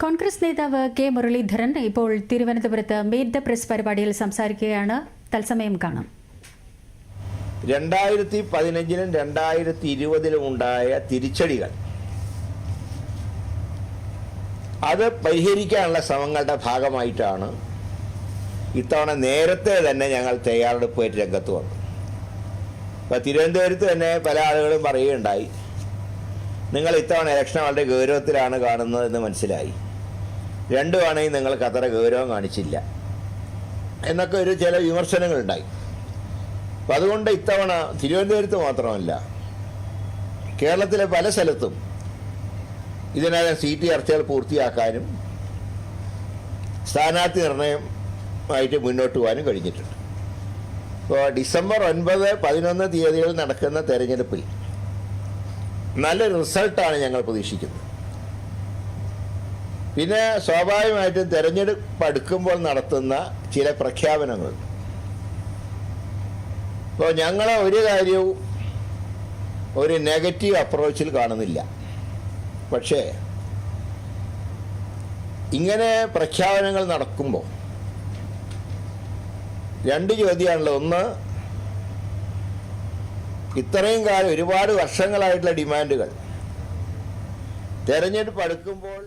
കോൺഗ്രസ് നേതാവ് കെ മുരളീധരൻ ഇപ്പോൾ തിരുവനന്തപുരത്ത് മീറ്റ് ദ പ്രസ് പരിപാടിയിൽ സംസാരിക്കുകയാണ്. തത്സമയം കാണാം. രണ്ടായിരത്തി പതിനഞ്ചിലും രണ്ടായിരത്തി ഇരുപതിലും ഉണ്ടായ തിരിച്ചടികൾ അത് പരിഹരിക്കാനുള്ള ശ്രമങ്ങളുടെ ഭാഗമായിട്ടാണ് ഇത്തവണ നേരത്തെ തന്നെ ഞങ്ങൾ തയ്യാറെടുപ്പായിട്ട് രംഗത്ത് വന്നു ഇപ്പം തിരുവനന്തപുരത്ത് തന്നെ പല ആളുകളും പറയുകയുണ്ടായി. നിങ്ങൾ ഇത്തവണ ഇലക്ഷൻ വളരെ ഗൗരവത്തിലാണ് കാണുന്നത് എന്ന് മനസ്സിലായി. രണ്ടുമാണെങ്കിൽ നിങ്ങൾക്ക് അത്ര ഗൗരവം കാണിച്ചില്ല. എന്നൊക്കെ ഒരു ചില വിമർശനങ്ങളുണ്ടായി. അപ്പം അതുകൊണ്ട് ഇത്തവണ തിരുവനന്തപുരത്ത് മാത്രമല്ല കേരളത്തിലെ പല സ്ഥലത്തും ഇതിനകം സീറ്റ് ചർച്ചകൾ പൂർത്തിയാക്കാനും സ്ഥാനാർത്ഥി നിർണയമായിട്ട് മുന്നോട്ട് പോകാനും കഴിഞ്ഞിട്ടുണ്ട്. ഇപ്പോൾ ഡിസംബർ ഒൻപത് പതിനൊന്ന് തീയതികളിൽ നടക്കുന്ന തെരഞ്ഞെടുപ്പിൽ നല്ല റിസൾട്ടാണ് ഞങ്ങൾ പ്രതീക്ഷിക്കുന്നത്. പിന്നെ സ്വാഭാവികമായിട്ടും തെരഞ്ഞെടുപ്പ് അടുക്കുമ്പോൾ നടത്തുന്ന ചില പ്രഖ്യാപനങ്ങൾ. ഇപ്പോൾ ഞങ്ങൾ ഒരു കാര്യവും ഒരു നെഗറ്റീവ് അപ്രോച്ചിൽ കാണുന്നില്ല. പക്ഷേ ഇങ്ങനെ പ്രഖ്യാപനങ്ങൾ നടക്കുമ്പോൾ രണ്ട് ചോദ്യമാണല്ലോ. ഒന്ന് ഇത്രയും കാലം ഒരുപാട് വർഷങ്ങളായിട്ടുള്ള ഡിമാൻഡുകൾ. തെരഞ്ഞെടുപ്പ് അടുക്കുമ്പോൾ